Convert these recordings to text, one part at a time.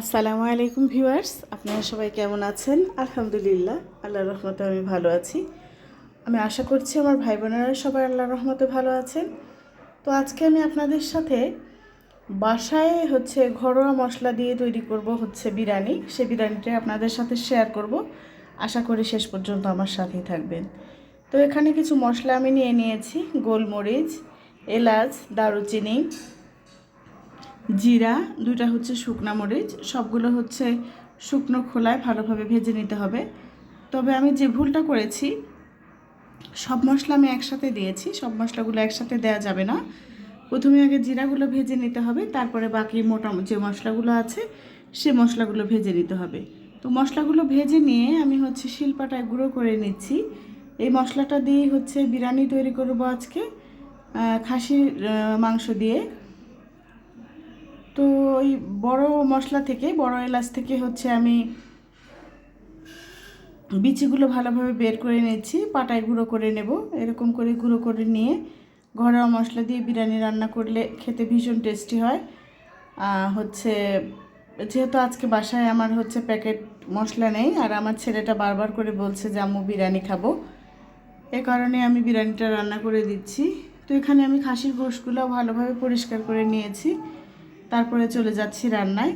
আসসালামু আলাইকুম ভিউয়ার্স, আপনারা সবাই কেমন আছেন? আলহামদুলিল্লাহ, আল্লাহর রহমতে আমি ভালো আছি। আমি আশা করছি আমার ভাই বোনেরা সবাই আল্লাহর রহমতে ভালো আছেন। তো আজকে আমি আপনাদের সাথে বাসায় হচ্ছে ঘরোয়া মশলা দিয়ে তৈরি করব হচ্ছে বিরিয়ানি। সেই বিরিয়ানিটা আপনাদের সাথে শেয়ার করব। আশা করি শেষ পর্যন্ত আমার সাথেই থাকবেন। তো এখানে কিছু মশলা আমি নিয়ে নিয়েছি। গোলমরিচ, এলাচ, দারুচিনি জিরা, দুইটা হচ্ছে শুকনা মরিচ, সবগুলো হচ্ছে শুকনো খোলায় ভালোভাবে ভেজে নিতে হবে। তবে আমি যে ভুলটা করেছি, সব মশলা আমি একসাথে দিয়েছি, সব মশলাগুলো একসাথে দেওয়া যাবে না। প্রথমে আগে জিরাগুলো ভেজে নিতে হবে, তারপরে বাকি মোটা যে মশলাগুলো আছে, সে মশলাগুলো ভেজে নিতে হবে। তো মশলাগুলো ভেজে নিয়ে আমি হচ্ছে শিলপাটায় গুঁড়ো করে নিচ্ছি। এই মশলাটা দিয়েই হচ্ছে বিরিয়ানি তৈরি করব আজকে খাসির মাংস দিয়ে। তো ওই বড় মশলা থেকে বড় এলাচ থেকে হচ্ছে আমি বিচিগুলো ভালোভাবে বের করে নিচ্ছি, পাটায় গুঁড়ো করে নেব, এরকম করে গুঁড়ো করে নিয়ে ঘরোয়া মশলা দিয়ে বিরিয়ানি রান্না করলে খেতে ভীষণ টেস্টি হয়। হচ্ছে যেহেতু আজকে বাসায় আমার হচ্ছে প্যাকেট মশলা নেই, আর আমার ছেলেটা বারবার করে বলছে যে, আম্মু, বিরিয়ানি খাব। এ কারণে আমি বিরিয়ানিটা রান্না করে দিচ্ছি। তো এখানে আমি খাসির গোশগুলো ভালোভাবে পরিষ্কার করে নিয়েছি। তারপরে চলে যাচ্ছি রান্নায়।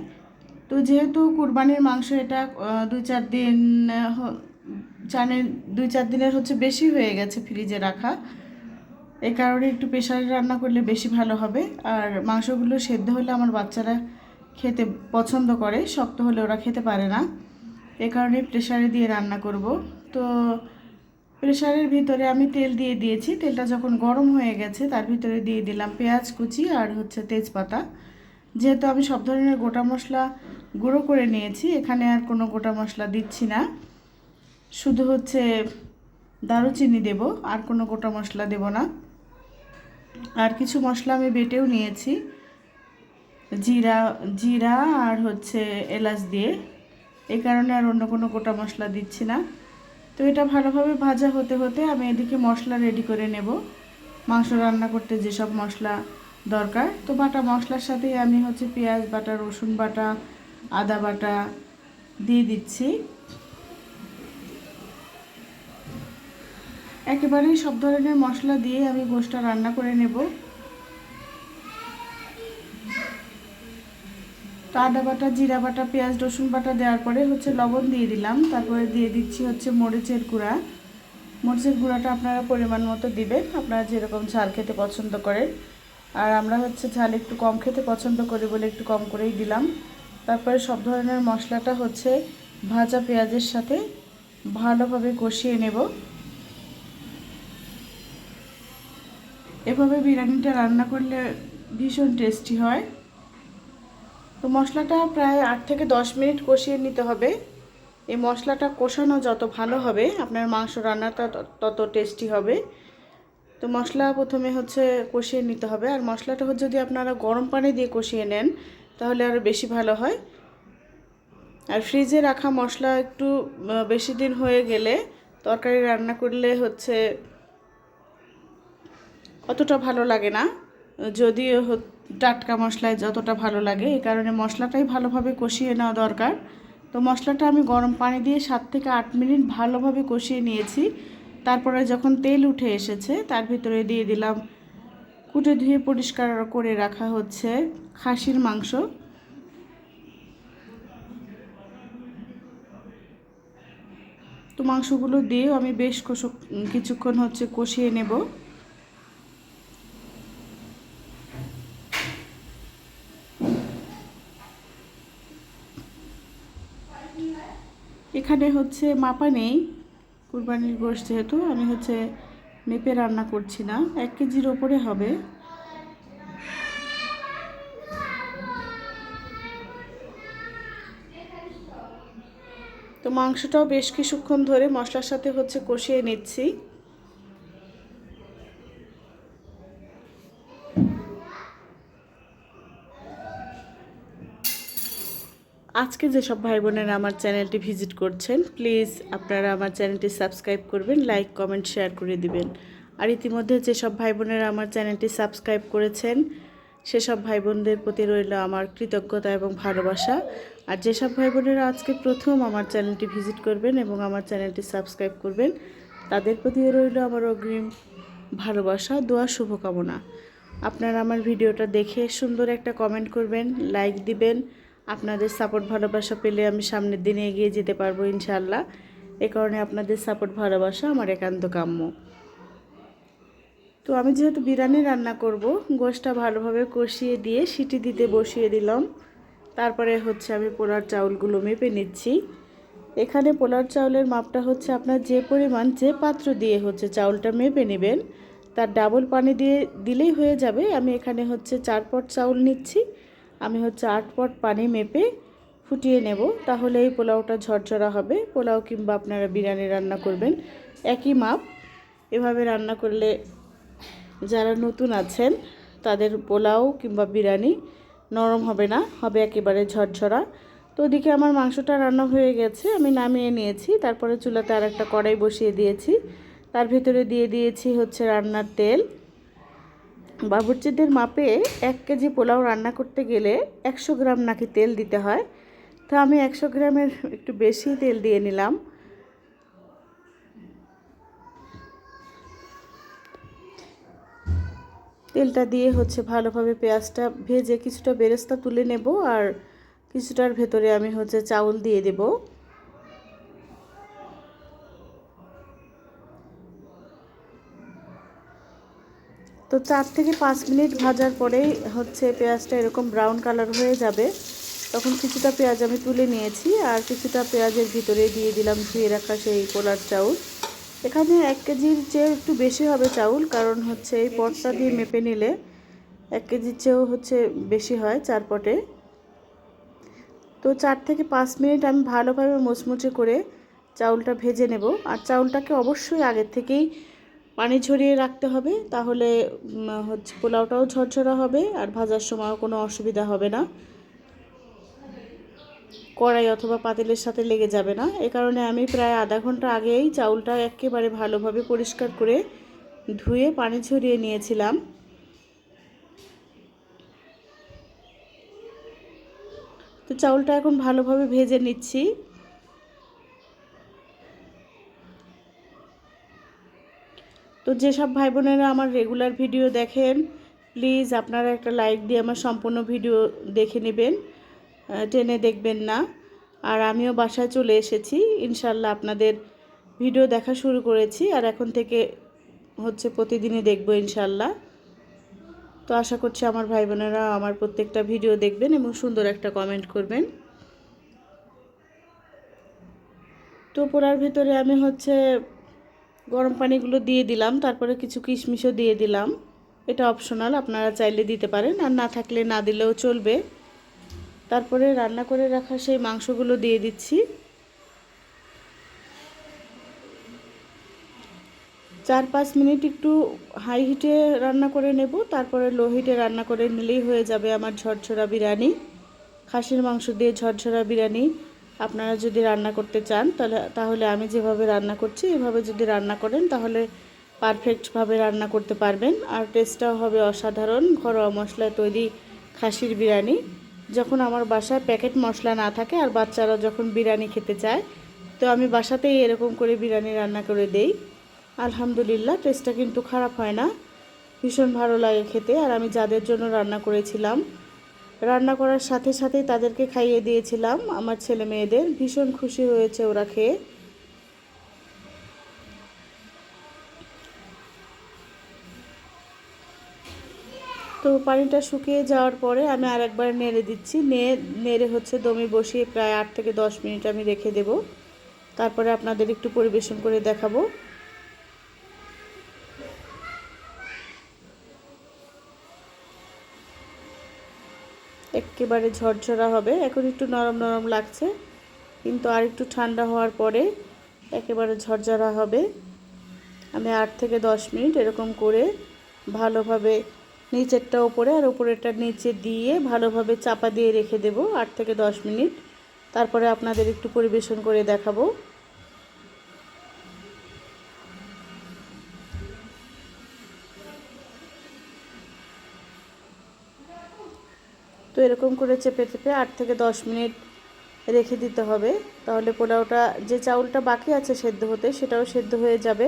তো যেহেতু কুরবানির মাংস এটা দুই চার দিন চানের দুই চার দিনের হচ্ছে বেশি হয়ে গেছে ফ্রিজে রাখা। এই কারণে একটু প্রেশারে রান্না করলে বেশি ভালো হবে। আর মাংসগুলো সেদ্ধ হলে আমার বাচ্চারা খেতে পছন্দ করে, শক্ত হলে ওরা খেতে পারে না। এ কারণে প্রেশারে দিয়ে রান্না করব। তো প্রেশারের ভিতরে আমি তেল দিয়ে দিয়েছি। তেলটা যখন গরম হয়ে গেছে, তার ভিতরে দিয়ে দিলাম পেঁয়াজ কুচি আর হচ্ছে তেজপাতা। যেহেতু আমি সব ধরনের গোটা মশলা গুঁড়ো করে নিয়েছি, এখানে আর কোনো গোটা মশলা দিচ্ছি না। শুধু হচ্ছে দারুচিনি দেব, আর কোনো গোটা মশলা দেব না। আর কিছু মশলা আমি বেটেও নিয়েছি, জিরা জিরা আর হচ্ছে এলাচ দিয়ে। এই কারণে আর অন্য কোনো গোটা মশলা দিচ্ছি না। তো এটা ভালোভাবে ভাজা হতে হতে আমি এদিকে মশলা রেডি করে নেব। মাংস রান্না করতে যেসব মশলা দরকার। তো বাটা মশলার সাথেই আমি হচ্ছে পেঁয়াজ বাটা, রসুন বাটা, আদা বাটা দিয়ে দিচ্ছি। একেবারেই সব ধরনের মশলা দিয়ে আমি গোশটা রান্না করে নেব। আদা বাটা, জিরা বাটা, পেঁয়াজ, রসুন বাটা দেওয়ার পরে হচ্ছে লবণ দিয়ে দিলাম। তারপরে দিয়ে দিচ্ছি হচ্ছে মরিচের গুঁড়া। মরিচের গুঁড়াটা আপনারা পরিমাণ মতো দিবেন। আপনারা যেরকম ঝাল খেতে পছন্দ করেন। আর আমরা হচ্ছে ঝাল একটু কম খেতে পছন্দ করি বলে একটু কম করেই দিলাম। তারপরে সব ধরনের মশলাটা হচ্ছে ভাজা পেঁয়াজের সাথে ভালোভাবে কষিয়ে নেব। এভাবে বিরিয়ানিটা রান্না করলে ভীষণ টেস্টি হয়। তো মশলাটা প্রায় আট থেকে দশ মিনিট কষিয়ে নিতে হবে। এই মশলাটা কষানো যত ভালো হবে, আপনার মাংস রান্নাটা তত- টেস্টি হবে। তো মশলা প্রথমে হচ্ছে কষিয়ে নিতে হবে। আর মশলাটা হচ্ছে যদি আপনারা গরম পানি দিয়ে কষিয়ে নেন, তাহলে আরও বেশি ভালো হয়। আর ফ্রিজে রাখা মশলা একটু বেশি দিন হয়ে গেলে তরকারি রান্না করলে হচ্ছে অতটা ভালো লাগে না। যদিও টাটকা মশলায় যতটা ভালো লাগে, এই কারণে মশলাটাই ভালোভাবে কষিয়ে নেওয়া দরকার। তো মশলাটা আমি গরম পানি দিয়ে সাত থেকে আট মিনিট ভালোভাবে কষিয়ে নিয়েছি। তারপরে যখন তেল উঠে এসেছে, তার ভিতরে দিয়ে দিলাম কুটে ধুয়ে পরিষ্কার করে রাখা হচ্ছে খাসির মাংস। তো মাংসগুলো দিয়েও আমি বেশ কষক, কিছুক্ষণ হচ্ছে কষিয়ে নেব। এখানে হচ্ছে মাপা নেই। কুরবানির গোশ যেহেতু, আমি হচ্ছে মেপে রান্না করছি না। এক কেজির ওপরে হবে। তো মাংসটাও বেশ কিছুক্ষণ ধরে মশলার সাথে হচ্ছে কষিয়ে নিচ্ছি। আজকে যেসব ভাই বোনেরা আমার চ্যানেলটি ভিজিট করছেন, প্লিজ আপনারা আমার চ্যানেলটি সাবস্ক্রাইব করবেন, লাইক, কমেন্ট, শেয়ার করে দিবেন। আর ইতিমধ্যে যেসব ভাই বোনেরা আমার চ্যানেলটি সাবস্ক্রাইব করেছেন সেসব ভাই বোনদের প্রতি রইল আমার কৃতজ্ঞতা এবং ভালোবাসা। আর যেসব ভাই বোনেরা আজকে প্রথম আমার চ্যানেলটি ভিজিট করবেন এবং আমার চ্যানেলটি সাবস্ক্রাইব করবেন, তাদের প্রতিও রইল আমার অগ্রিম ভালোবাসা, দোয়া, শুভকামনা। আপনারা আমার ভিডিওটা দেখে সুন্দর একটা কমেন্ট করবেন, লাইক দিবেন আপনাদের সাপোর্ট ভালোবাসা পেলে আমি সামনের দিনে এগিয়ে যেতে পারব ইনশাল্লাহ এ কারণে আপনাদের সাপোর্ট ভালোবাসা আমার একান্ত কাম্য। তো আমি যেহেতু বিরিয়ানি রান্না করব, গোশটা ভালোভাবে কষিয়ে দিয়ে সিটি দিতে বসিয়ে দিলাম। তারপরে হচ্ছে আমি পোলার চাউলগুলো মেপে নিচ্ছি। এখানে পোলার চাউলের মাপটা হচ্ছে আপনার যে পরিমাণ, যে পাত্র দিয়ে হচ্ছে চাউলটা মেপে নেবেন, তার ডাবল পানি দিয়ে দিলেই হয়ে যাবে। আমি এখানে হচ্ছে চার পট চাউল নিচ্ছি। আমি হচ্ছে আট পট পানি মেপে ফুটিয়ে নেব, তাহলে এই পোলাওটা ঝরঝরা হবে। পোলাও কিংবা আপনারা বিরিয়ানি রান্না করবেন, একই মাপ। এভাবে রান্না করলে যারা নতুন আছেন, তাদের পোলাও কিংবা বিরিয়ানি নরম হবে না, হবে একেবারে ঝরঝরা। তো ওদিকে আমার মাংসটা রান্না হয়ে গেছে, আমি নামিয়ে নিয়েছি। তারপরে চুলাতে আর একটা কড়াই বসিয়ে দিয়েছি। তার ভিতরে দিয়ে দিয়েছি হচ্ছে রান্নার তেল। বাবুর্চিদের মাপে এক কেজি পোলাও রান্না করতে গেলে একশো গ্রাম নাকি তেল দিতে হয়। তো আমি একশো গ্রামের একটু বেশি তেল দিয়ে নিলাম। তেলটা দিয়ে হচ্ছে ভালোভাবে পেঁয়াজটা ভেজে কিছুটা বেরেস্তা তুলে নেব আর কিছুটার ভেতরে আমি হচ্ছে চাউল দিয়ে দেব। চার থেকে পাঁচ মিনিট ভাজার পরেই হচ্ছে পেঁয়াজটা এরকম ব্রাউন কালার হয়ে যাবে। তখন কিছুটা পেঁয়াজ আমি তুলে নিয়েছি আর কিছুটা পেঁয়াজের ভিতরে দিয়ে দিলাম ধুয়ে রাখা সেই পোলার চাউল। এখানে এক কেজির চেয়ে একটু বেশি হবে চাউল, কারণ হচ্ছে এই পটটা দিয়ে মেপে নিলে এক কেজির চেয়েও হচ্ছে বেশি হয় চার পটে। তো চার থেকে পাঁচ মিনিট আমি ভালোভাবে মুচমুচে করে চাউলটা ভেজে নেব। আর চাউলটাকে অবশ্যই আগের থেকেই পানি ঝরিয়ে রাখতে হবে, তাহলে হচ্ছে পোলাওটাও ঝরঝরা হবে আর ভাজার সময়ও কোনো অসুবিধা হবে না। কড়াই অথবা পাতিলের সাথে লেগে যাবে না। এ কারণে আমি প্রায় আধা ঘণ্টা আগেই চাউলটা একেবারে ভালোভাবে পরিষ্কার করে ধুয়ে পানি ঝরিয়ে নিয়েছিলাম। তো চাউলটা এখন ভালোভাবে ভেজে নিচ্ছি। তো যেসব ভাই বোনেরা আমার রেগুলার ভিডিও দেখেন প্লিজ আপনারা একটা লাইক দিয়ে আমার সম্পূর্ণ ভিডিও দেখে নেবেন টেনে দেখবেন না। আর আমিও বাসায় চলে এসেছি ইনশাল্লাহ আপনাদের ভিডিও দেখা শুরু করেছি, আর এখন থেকে হচ্ছে প্রতিদিনই দেখব ইনশাল্লাহ তো আশা করছি আমার ভাই বোনেরা আমার প্রত্যেকটা ভিডিও দেখবেন এবং সুন্দর একটা কমেন্ট করবেন। তো পোড়ার ভিতরে আমি হচ্ছে গরম পানিগুলো দিয়ে দিলাম, তারপরে কিছু কিশমিশও দিয়ে দিলাম। এটা অপশনাল আপনারা চাইলে দিতে পারেন, আর না থাকলে না দিলেও চলবে। তারপরে রান্না করে রাখা সেই মাংসগুলো দিয়ে দিচ্ছি। চার পাঁচ মিনিট একটু হাই হিটে রান্না করে নেব, তারপরে লো হিটে রান্না করে নিলেই হয়ে যাবে আমার ঝরঝরা বিরিয়ানি। খাসির মাংস দিয়ে ঝরঝরা বিরিয়ানি। আপনারা যদি রান্না করতে চান, তাহলে তাহলে আমি যেভাবে রান্না করছি, এভাবে যদি রান্না করেন, তাহলে পারফেক্টভাবে রান্না করতে পারবেন। আর টেস্টটাও হবে অসাধারণ, ঘরোয়া মশলায় তৈরি খাসির বিরিয়ানি। যখন আমার বাসায় প্যাকেট মশলা না থাকে, আর বাচ্চারা যখন বিরিয়ানি খেতে চায়, তো আমি বাসাতেই এরকম করে বিরিয়ানি রান্না করে দেই। আলহামদুলিল্লাহ, টেস্টটা কিন্তু খারাপ হয় না। ভীষণ ভালো লাগে খেতে, আর আমি যাদের জন্য রান্না করেছিলাম রান্না করার সাথে সাথেই তাদেরকে খাইয়ে দিয়েছিলাম, আমার ছেলে মেয়েদের। ভীষণ খুশি হয়েছে ওরা খেয়ে। তো পানিটা শুকিয়ে যাওয়ার পরে আমি আর একবার নেড়ে দিচ্ছি। নেড়ে হচ্ছে দমে বসিয়ে প্রায় আট থেকে দশ মিনিট আমি রেখে দেব। তারপরে আপনাদের একটু পরিবেশন করে দেখাবো। একেবারে ঝরঝরা হবে। এখন একটু নরম নরম লাগছে, কিন্তু আর একটু ঠান্ডা হওয়ার পরে একেবারে ঝরঝরা হবে। আমি আট থেকে দশ মিনিট এরকম করে ভালোভাবে নিচেরটা ওপরে আর ওপরেরটা নিচে দিয়ে ভালোভাবে চাপা দিয়ে রেখে দেব আট থেকে দশ মিনিট। তারপরে আপনাদের একটু পরিবেশন করে দেখাবো। তো এরকম করে চেপে চেপে আট থেকে দশ মিনিট রেখে দিতে হবে। তাহলে পোলাওটা, যে চাউলটা বাকি আছে সেদ্ধ হতে, সেটাও সেদ্ধ হয়ে যাবে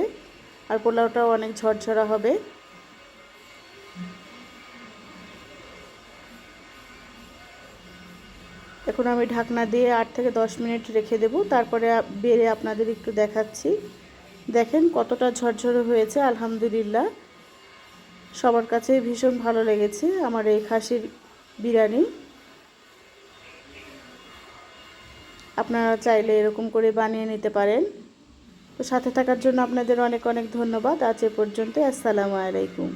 আর পোলাওটাও অনেক ঝরঝরা হবে। এখন আমি ঢাকনা দিয়ে আট থেকে দশ মিনিট রেখে দেব। তারপরে বেড়ে আপনাদের একটু দেখাচ্ছি। দেখেন কতটা ঝরঝরে হয়েছে, আলহামদুলিল্লাহ। সবার কাছে ভীষণ ভালো লেগেছে। আমার এই খাসির বিরিয়ানি। আপনারা চাইলে এরকম করে বানিয়ে নিতে পারেন। তো সাথে থাকার জন্য আপনাদের অনেক অনেক ধন্যবাদ। আজ এ পর্যন্ত আসসালামু আলাইকুম।